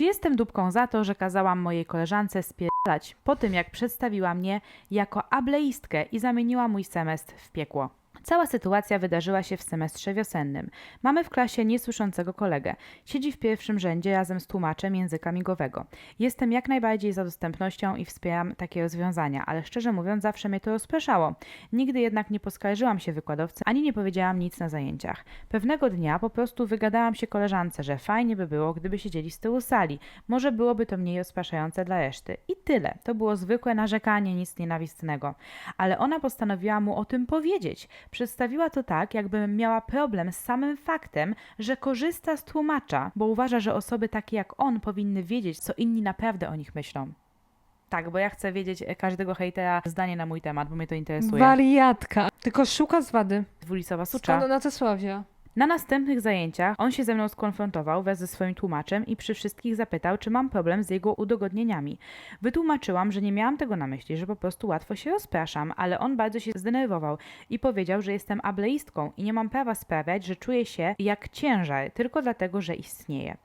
Czy jestem dupką za to, że kazałam mojej koleżance spierdalać po tym, jak przedstawiła mnie jako ableistkę i zamieniła mój semestr w piekło? Cała sytuacja wydarzyła się w semestrze wiosennym. Mamy w klasie niesłyszącego kolegę. Siedzi w pierwszym rzędzie razem z tłumaczem języka migowego. Jestem jak najbardziej za dostępnością i wspieram takie rozwiązania, ale szczerze mówiąc zawsze mnie to rozpraszało. Nigdy jednak nie poskarżyłam się wykładowcy, ani nie powiedziałam nic na zajęciach. Pewnego dnia po prostu wygadałam się koleżance, że fajnie by było, gdyby siedzieli z tyłu sali. Może byłoby to mniej rozpraszające dla reszty. I tyle. To było zwykłe narzekanie, nic nienawistnego. Ale ona postanowiła mu o tym powiedzieć. Przedstawiła to tak, jakbym miała problem z samym faktem, że korzysta z tłumacza, bo uważa, że osoby takie jak on powinny wiedzieć, co inni naprawdę o nich myślą. Tak, bo ja chcę wiedzieć każdego hejtera zdanie na mój temat, bo mnie to interesuje. Wariatka. Tylko szuka zwady. Dwulicowa sucza. Skąd ona wzięła? Na następnych zajęciach on się ze mną skonfrontował wraz ze swoim tłumaczem i przy wszystkich zapytał, czy mam problem z jego udogodnieniami. Wytłumaczyłam, że nie miałam tego na myśli, że po prostu łatwo się rozpraszam, ale on bardzo się zdenerwował i powiedział, że jestem ableistką i nie mam prawa sprawiać, że czuję się jak ciężar tylko dlatego, że istnieje.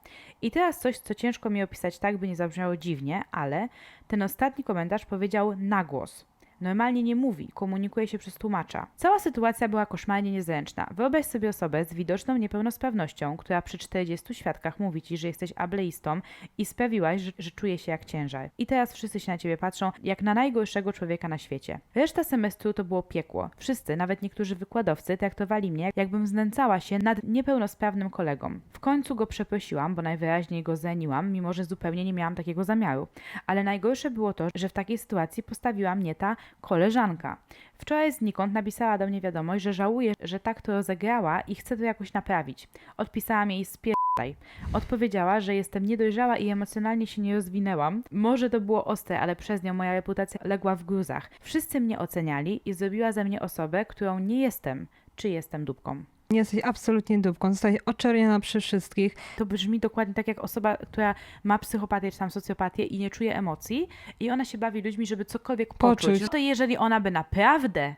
I teraz coś, co ciężko mi opisać tak, by nie zabrzmiało dziwnie, ale ten ostatni komentarz powiedział na głos. Normalnie nie mówi, komunikuje się przez tłumacza. Cała sytuacja była koszmarnie niezręczna. Wyobraź sobie osobę z widoczną niepełnosprawnością, która przy 40 świadkach mówi ci, że jesteś ableistą i sprawiłaś, że, że czuje się jak ciężar. I teraz wszyscy się na ciebie patrzą jak na najgorszego człowieka na świecie. Reszta semestru to było piekło. Wszyscy, nawet niektórzy wykładowcy, traktowali mnie, jakbym znęcała się nad niepełnosprawnym kolegą. W końcu go przeprosiłam, bo najwyraźniej go zraniłam, mimo że zupełnie nie miałam takiego zamiaru. Ale najgorsze było to, że w takiej sytuacji postawiła mnie ta koleżanka. Wczoraj znikąd napisała do mnie wiadomość, że żałuje, że tak to rozegrała i chce to jakoś naprawić. Odpisałam jej spierdaj. Odpowiedziała, że jestem niedojrzała i emocjonalnie się nie rozwinęłam. Może to było ostre, ale przez nią moja reputacja legła w gruzach. Wszyscy mnie oceniali i zrobiła ze mnie osobę, którą nie jestem, czy jestem dupką. Jesteś absolutnie dupką. Zostaje oczerniona przy wszystkich. To brzmi dokładnie tak jak osoba, która ma psychopatię czy tam socjopatię i nie czuje emocji i ona się bawi ludźmi, żeby cokolwiek poczuć. Poczuć. No to jeżeli ona by naprawdę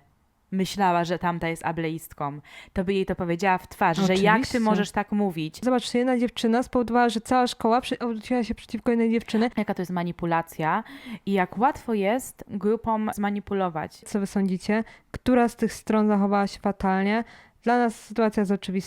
myślała, że tamta jest ableistką, to by jej to powiedziała w twarz, że jak ty Oczywiście. możesz tak mówić. Zobacz, jedna dziewczyna spowodowała, że cała szkoła obróciła się przeciwko innej dziewczyny. Jaka to jest manipulacja i jak łatwo jest grupom zmanipulować. Co wy sądzicie? Która z tych stron zachowała się fatalnie? Dla nas sytuacja jest oczywista.